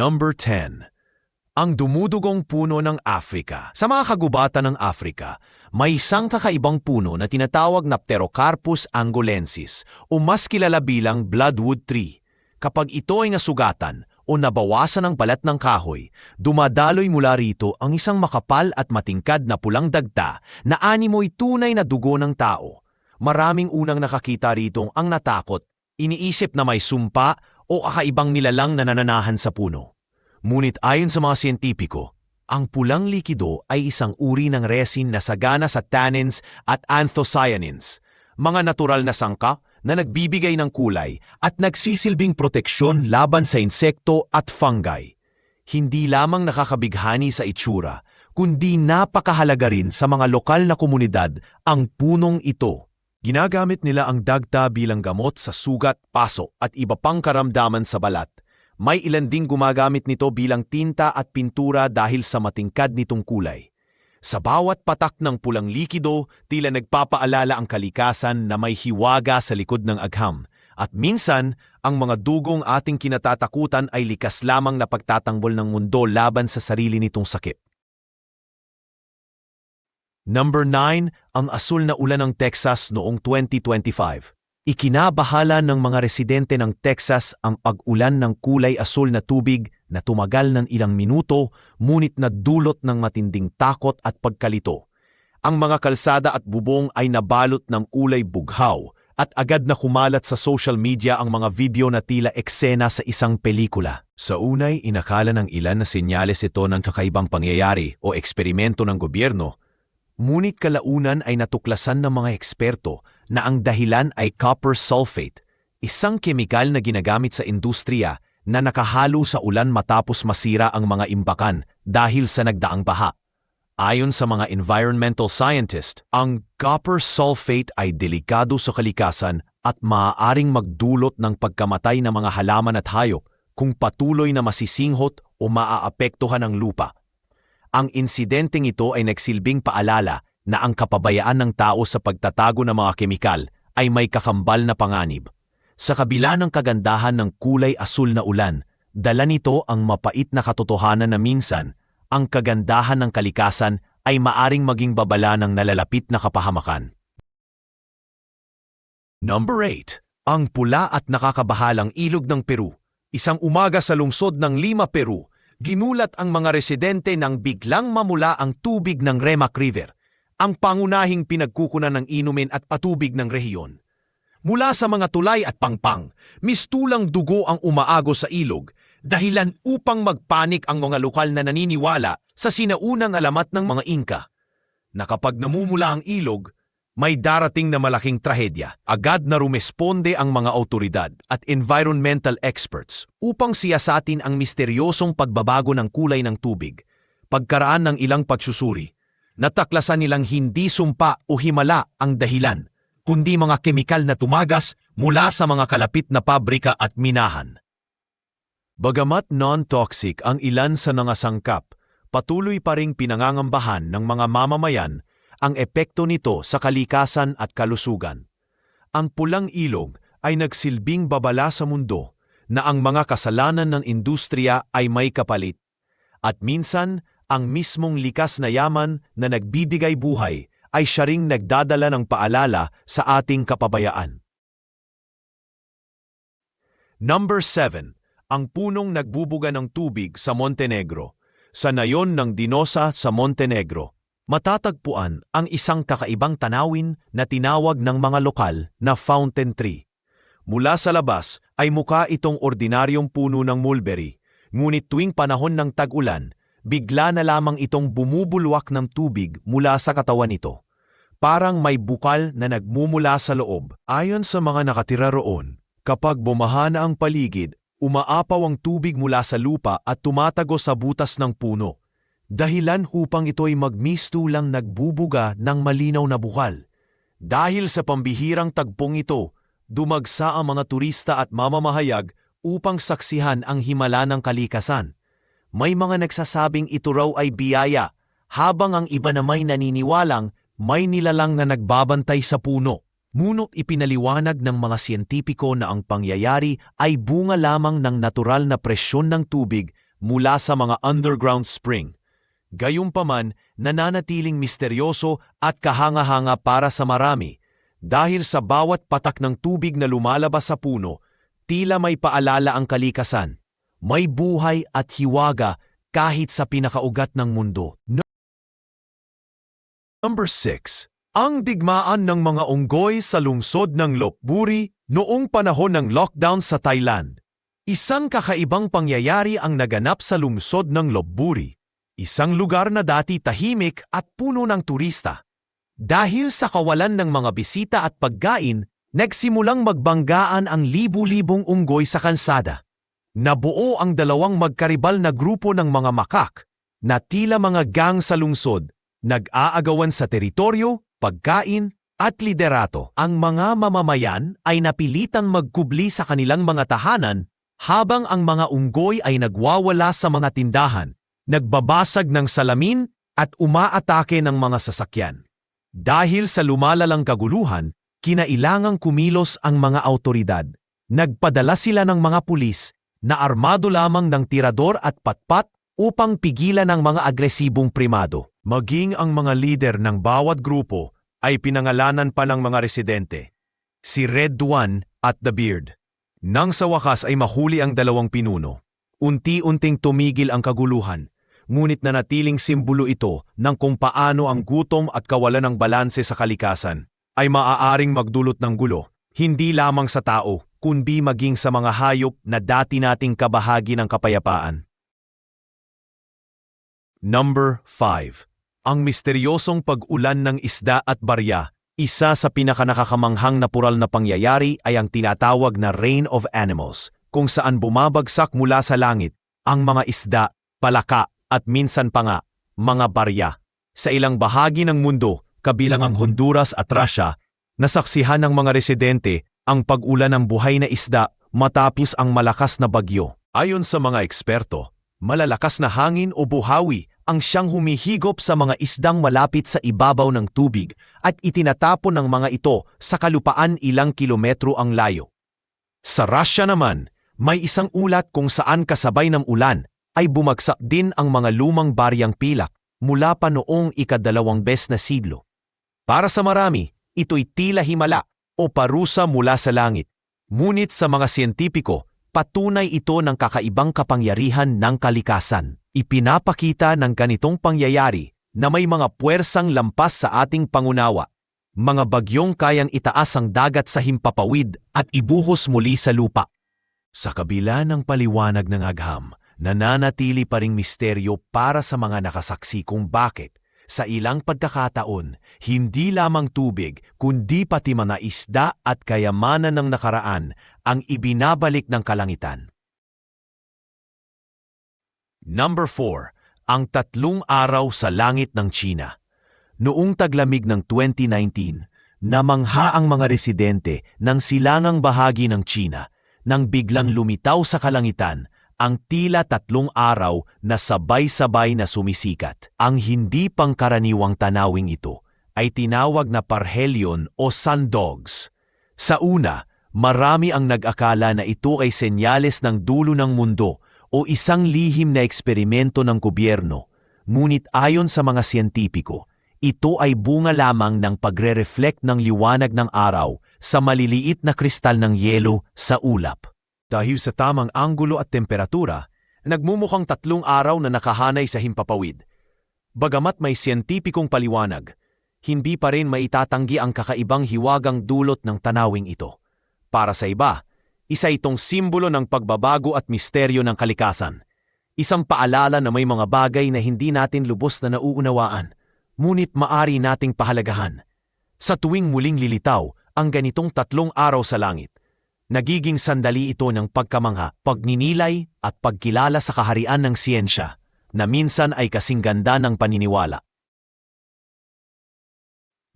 Number 10. Ang dumudugong puno ng Africa. Sa mga kagubatan ng Africa, may isang kakaibang puno na tinatawag na Pterocarpus angolensis o mas kilala bilang bloodwood tree. Kapag ito ay nasugatan o nabawasan ng balat ng kahoy, dumadaloy mula rito ang isang makapal at matingkad na pulang dagta na animoy tunay na dugo ng tao. Maraming unang nakakita rito ang natakot, iniisip na may sumpa o kakaibang nilalang na nananahan sa puno. Ngunit ayon sa mga siyentipiko, ang pulang likido ay isang uri ng resin na sagana sa tannins at anthocyanins, mga natural na sangka na nagbibigay ng kulay at nagsisilbing proteksyon laban sa insekto at fungi. Hindi lamang nakakabighani sa itsura, kundi napakahalaga rin sa mga lokal na komunidad ang punong ito. Ginagamit nila ang dagta bilang gamot sa sugat, paso at iba pang karamdaman sa balat. May ilan ding gumagamit nito bilang tinta at pintura dahil sa matingkad nitong kulay. Sa bawat patak ng pulang likido, tila nagpapaalala ang kalikasan na may hiwaga sa likod ng agham. At minsan, ang mga dugong ating kinatatakutan ay likas lamang na pagtatanggol ng mundo laban sa sarili nitong sakit. Number 9, ang asul na ulan ng Texas noong 2025. Ikinabahala ng mga residente ng Texas ang pag-ulan ng kulay asul na tubig na tumagal ng ilang minuto ngunit na dulot ng matinding takot at pagkalito. Ang mga kalsada at bubong ay nabalot ng kulay bughaw at agad na kumalat sa social media ang mga video na tila eksena sa isang pelikula. Sa unay, inakala ng ilan na senyales ito ng kakaibang pangyayari o eksperimento ng gobyerno Ngunit kalaunan ay natuklasan ng mga eksperto na ang dahilan ay copper sulfate, isang kemikal na ginagamit sa industriya na nakahalo sa ulan matapos masira ang mga imbakan dahil sa nagdaang baha. Ayon sa mga environmental scientist, ang copper sulfate ay delikado sa kalikasan at maaaring magdulot ng pagkamatay ng mga halaman at hayop kung patuloy na masisinghot o maaapektuhan ang lupa. Ang insidenteng ito ay nagsilbing paalala na ang kapabayaan ng tao sa pagtatago ng mga kemikal ay may kakambal na panganib. Sa kabila ng kagandahan ng kulay asul na ulan, dala nito ang mapait na katotohanan na minsan, ang kagandahan ng kalikasan ay maaring maging babala ng nalalapit na kapahamakan. Number 8. Ang pula at nakakabahalang ilog ng Peru. Isang umaga sa lungsod ng Lima, Peru, ginulat ang mga residente nang biglang mamula ang tubig ng Remac River, ang pangunahing pinagkukunan ng inumin at patubig ng rehiyon. Mula sa mga tulay at pangpang, mistulang dugo ang umaago sa ilog, dahilan upang magpanik ang mga lokal na naniniwala sa sinaunang alamat ng mga Inka. Na namumula ang ilog, may darating na malaking trahedya. Agad na rumesponde ang mga autoridad at environmental experts upang siyasatin ang misteryosong pagbabago ng kulay ng tubig. Pagkaraan ng ilang pagsusuri, nataklasan nilang hindi sumpa o himala ang dahilan, kundi mga kemikal na tumagas mula sa mga kalapit na pabrika at minahan. Bagamat non-toxic ang ilan sa nangasangkap, patuloy pa ring pinangangambahan ng mga mamamayan ang epekto nito sa kalikasan at kalusugan. Ang pulang ilog ay nagsilbing babala sa mundo na ang mga kasalanan ng industriya ay may kapalit. At minsan, ang mismong likas na yaman na nagbibigay buhay ay siya ring nagdadala ng paalala sa ating kapabayaan. Number 7. Ang punong nagbubuga ng tubig sa Montenegro. Sa nayon ng Dinosa sa Montenegro, matatagpuan ang isang kakaibang tanawin na tinawag ng mga lokal na fountain tree. Mula sa labas ay mukha itong ordinaryong puno ng mulberry, ngunit tuwing panahon ng tag-ulan, bigla na lamang itong bumubulwak ng tubig mula sa katawan nito. Parang may bukal na nagmumula sa loob. Ayon sa mga nakatira roon, kapag bumaha na ang paligid, umaapaw ang tubig mula sa lupa at tumatago sa butas ng puno dahilan upang ito'y magmistulang nagbubuga ng malinaw na bukal. Dahil sa pambihirang tagpong ito, dumagsa ang mga turista at mamamahayag upang saksihan ang himala ng kalikasan. May mga nagsasabing ito raw ay biyaya, habang ang iba na may naniniwalang may nilalang na nagbabantay sa puno. Ngunit ipinaliwanag ng mga siyentipiko na ang pangyayari ay bunga lamang ng natural na presyon ng tubig mula sa mga underground spring. Gayunpaman, nananatiling misteryoso at kahanga-hanga para sa marami dahil sa bawat patak ng tubig na lumalabas sa puno, tila may paalala ang kalikasan. May buhay at hiwaga kahit sa pinakaugat ng mundo. No- Number 6. Ang digmaan ng mga unggoy sa lungsod ng Lopburi noong panahon ng lockdown sa Thailand. Isang kakaibang pangyayari ang naganap sa lungsod ng Lopburi. Isang lugar na dati tahimik at puno ng turista. Dahil sa kawalan ng mga bisita at pagkain, nagsimulang magbanggaan ang libu-libong unggoy sa kansada. Nabuo ang dalawang magkaribal na grupo ng mga makak na tila mga gang sa lungsod, nag-aagawan sa teritoryo, pagkain, at liderato. Ang mga mamamayan ay napilitang magkubli sa kanilang mga tahanan habang ang mga unggoy ay nagwawala sa mga tindahan, nagbabasag ng salamin at umaatake ng mga sasakyan. Dahil sa lumalalang kaguluhan, kinailangang kumilos ang mga autoridad. Nagpadala sila ng mga pulis na armado lamang ng tirador at patpat upang pigilan ang mga agresibong primado. Maging ang mga lider ng bawat grupo ay pinangalanan pa ng mga residente, si Red One at The Beard. Nang sa wakas ay mahuli ang dalawang pinuno, unti-unting tumigil ang kaguluhan, ngunit nanatiling simbolo ito ng kung paano ang gutom at kawalan ng balanse sa kalikasan ay maaaring magdulot ng gulo, hindi lamang sa tao, kundi maging sa mga hayop na dati nating kabahagi ng kapayapaan. Number 5. Ang misteryosong pag-ulan ng isda at barya. Isa sa pinakanakakamanghang natural na pangyayari ay ang tinatawag na Rain of Animals, kung saan bumabagsak mula sa langit ang mga isda, palaka at minsan pa nga, mga barya. Sa ilang bahagi ng mundo, kabilang ang Honduras at Russia, nasaksihan ng mga residente ang pag-ulan ng buhay na isda matapos ang malakas na bagyo. Ayon sa mga eksperto, malalakas na hangin o buhawi ang siyang humihigop sa mga isdang malapit sa ibabaw ng tubig at itinatapon ng mga ito sa kalupaan ilang kilometro ang layo. Sa Russia naman, may isang ulat kung saan kasabay ng ulan ay bumagsak din ang mga lumang baryang pilak mula pa noong ikadalawang bes na siglo. Para sa marami, ito'y tila himala o parusa mula sa langit. Ngunit sa mga siyentipiko, patunay ito ng kakaibang kapangyarihan ng kalikasan. Ipinapakita ng ganitong pangyayari na may mga puwersang lampas sa ating pangunawa, mga bagyong kayang itaas ang dagat sa himpapawid at ibuhos muli sa lupa. Sa kabila ng paliwanag ng agham, nananatili pa ring misteryo para sa mga nakasaksi kung bakit sa ilang pagkakataon, hindi lamang tubig kundi pati mga isda at kayamanan ng nakaraan ang ibinabalik ng kalangitan. Number 4. Ang tatlong araw sa langit ng China. Noong taglamig ng 2019, namangha ang mga residente ng silangang bahagi ng China nang biglang lumitaw sa kalangitan ang tila tatlong araw na sabay-sabay na sumisikat. Ang hindi pangkaraniwang tanawing ito ay tinawag na parhelion o sundogs. Sa una, marami ang nag-akala na ito ay senyales ng dulo ng mundo o isang lihim na eksperimento ng gobyerno, ngunit ayon sa mga siyentipiko, ito ay bunga lamang ng pagre-reflect ng liwanag ng araw sa maliliit na kristal ng yelo sa ulap. Dahil sa tamang anggulo at temperatura, nagmumukhang tatlong araw na nakahanay sa himpapawid. Bagamat may siyentipikong paliwanag, hindi pa rin maitatanggi ang kakaibang hiwagang dulot ng tanawing ito. Para sa iba, isa itong simbolo ng pagbabago at misteryo ng kalikasan. Isang paalala na may mga bagay na hindi natin lubos na nauunawaan, ngunit maari nating pahalagahan. Sa tuwing muling lilitaw ang ganitong tatlong araw sa langit, nagiging sandali ito ng pagkamangha, pagninilay at pagkilala sa kaharian ng siyensya na minsan ay kasing ganda ng paniniwala.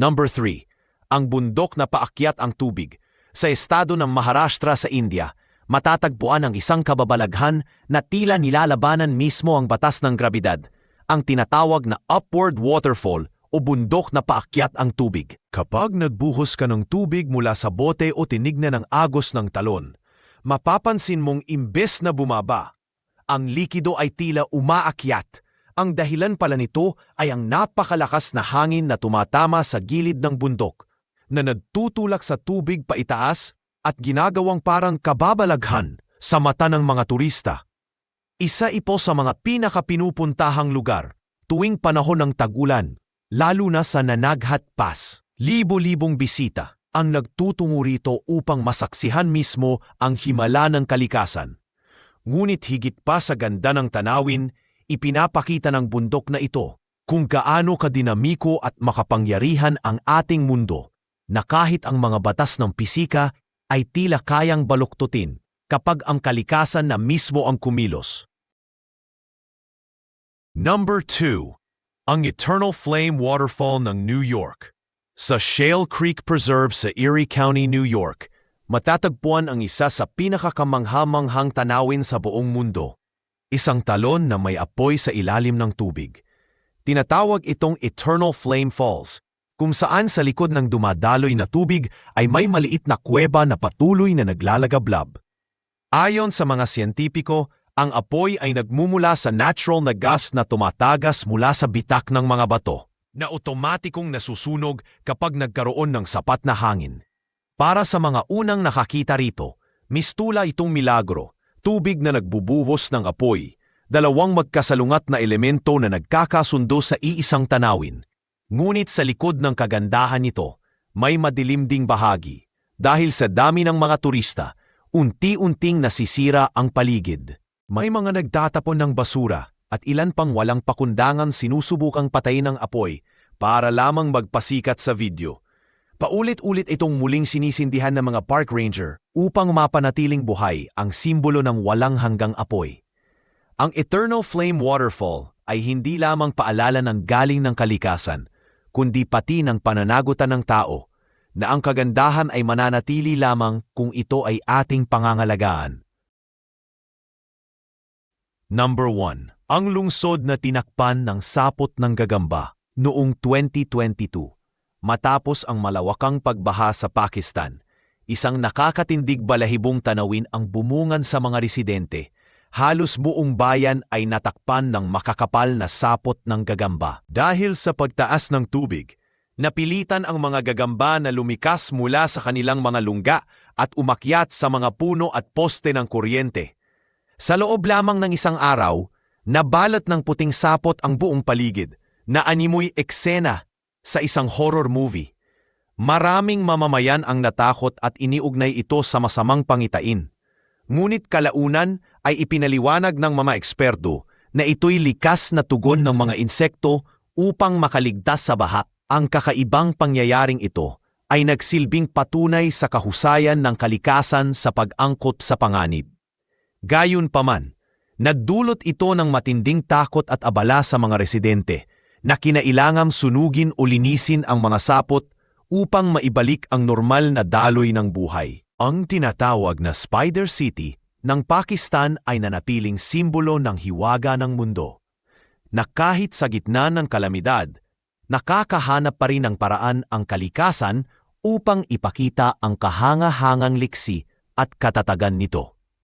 Number 3. Ang bundok na paakyat ang tubig sa estado ng Maharashtra sa India, matatagpuan ang isang kababalaghan na tila nilalabanan mismo ang batas ng grabidad, ang tinatawag na upward waterfall o bundok na paakyat ang tubig. Kapag nagbuhos ka ng tubig mula sa bote o tinignan ng agos ng talon, mapapansin mong imbes na bumaba, Ang likido ay tila umaakyat. Ang dahilan pala nito ay ang napakalakas na hangin na tumatama sa gilid ng bundok, na nagtutulak sa tubig paitaas at ginagawang parang kababalaghan sa mata ng mga turista. Isa ito sa mga pinakapinupuntahang lugar tuwing panahon ng tagulan, lalo na sa Nanaghat Pass. Libo-libong bisita ang nagtutungo rito upang masaksihan mismo ang himala ng kalikasan. Ngunit higit pa sa ganda ng tanawin, ipinapakita ng bundok na ito kung gaano kadinamiko at makapangyarihan ang ating mundo na kahit ang mga batas ng pisika ay tila kayang baluktutin kapag ang kalikasan na mismo ang kumilos. Number 2. Ang Eternal Flame Waterfall ng New York. Sa Shale Creek Preserve sa Erie County, New York, matatagpuan ang isa sa pinakakamanghamanghang tanawin sa buong mundo. Isang talon na may apoy sa ilalim ng tubig. Tinatawag itong Eternal Flame Falls, kung saan sa likod ng dumadaloy na tubig ay may maliit na kuweba na patuloy na naglalagablab. Ayon sa mga siyentipiko, ang apoy ay nagmumula sa natural na gas na tumatagas mula sa bitak ng mga bato, na otomatikong nasusunog kapag nagkaroon ng sapat na hangin. Para sa mga unang nakakita rito, mistula itong milagro, tubig na nagbubuhos ng apoy, dalawang magkasalungat na elemento na nagkakasundo sa iisang tanawin. Ngunit sa likod ng kagandahan nito, may madilim ding bahagi. Dahil sa dami ng mga turista, unti-unting nasisira ang paligid. May mga nagtatapon ng basura at ilan pang walang pakundangan sinusubukang patayin ng apoy para lamang magpasikat sa video. Paulit-ulit itong muling sinisindihan ng mga park ranger upang mapanatiling buhay ang simbolo ng walang hanggang apoy. Ang Eternal Flame Waterfall ay hindi lamang paalala ng galing ng kalikasan, kundi pati ng pananagutan ng tao na ang kagandahan ay mananatili lamang kung ito ay ating pangangalagaan. Number 1. Ang lungsod na tinakpan ng sapot ng gagamba noong 2022 matapos ang malawakang pagbaha sa Pakistan. Isang nakakatindig balahibong tanawin ang bumungan sa mga residente. Halos buong bayan ay natakpan ng makakapal na sapot ng gagamba. Dahil sa pagtaas ng tubig, napilitan ang mga gagamba na lumikas mula sa kanilang mga lungga at umakyat sa mga puno at poste ng kuryente. Sa loob lamang ng isang araw, nabalot ng puting sapot ang buong paligid na animoy eksena sa isang horror movie. Maraming mamamayan ang natakot at iniugnay ito sa masamang pangitain. Ngunit kalaunan ay ipinaliwanag ng mga eksperto na ito'y likas na tugon ng mga insekto upang makaligtas sa baha. Ang kakaibang pangyayaring ito ay nagsilbing patunay sa kahusayan ng kalikasan sa pag-angkot sa panganib. Gayon paman, nagdulot ito ng matinding takot at abala sa mga residente na kinailangang sunugin o linisin ang mga sapot upang maibalik ang normal na daloy ng buhay. Ang tinatawag na Spider City ng Pakistan ay nanatiling simbolo ng hiwaga ng mundo, na kahit sa gitna ng kalamidad, nakakahanap pa rin ng paraan ang kalikasan upang ipakita ang kahangahangang liksi at katatagan nito.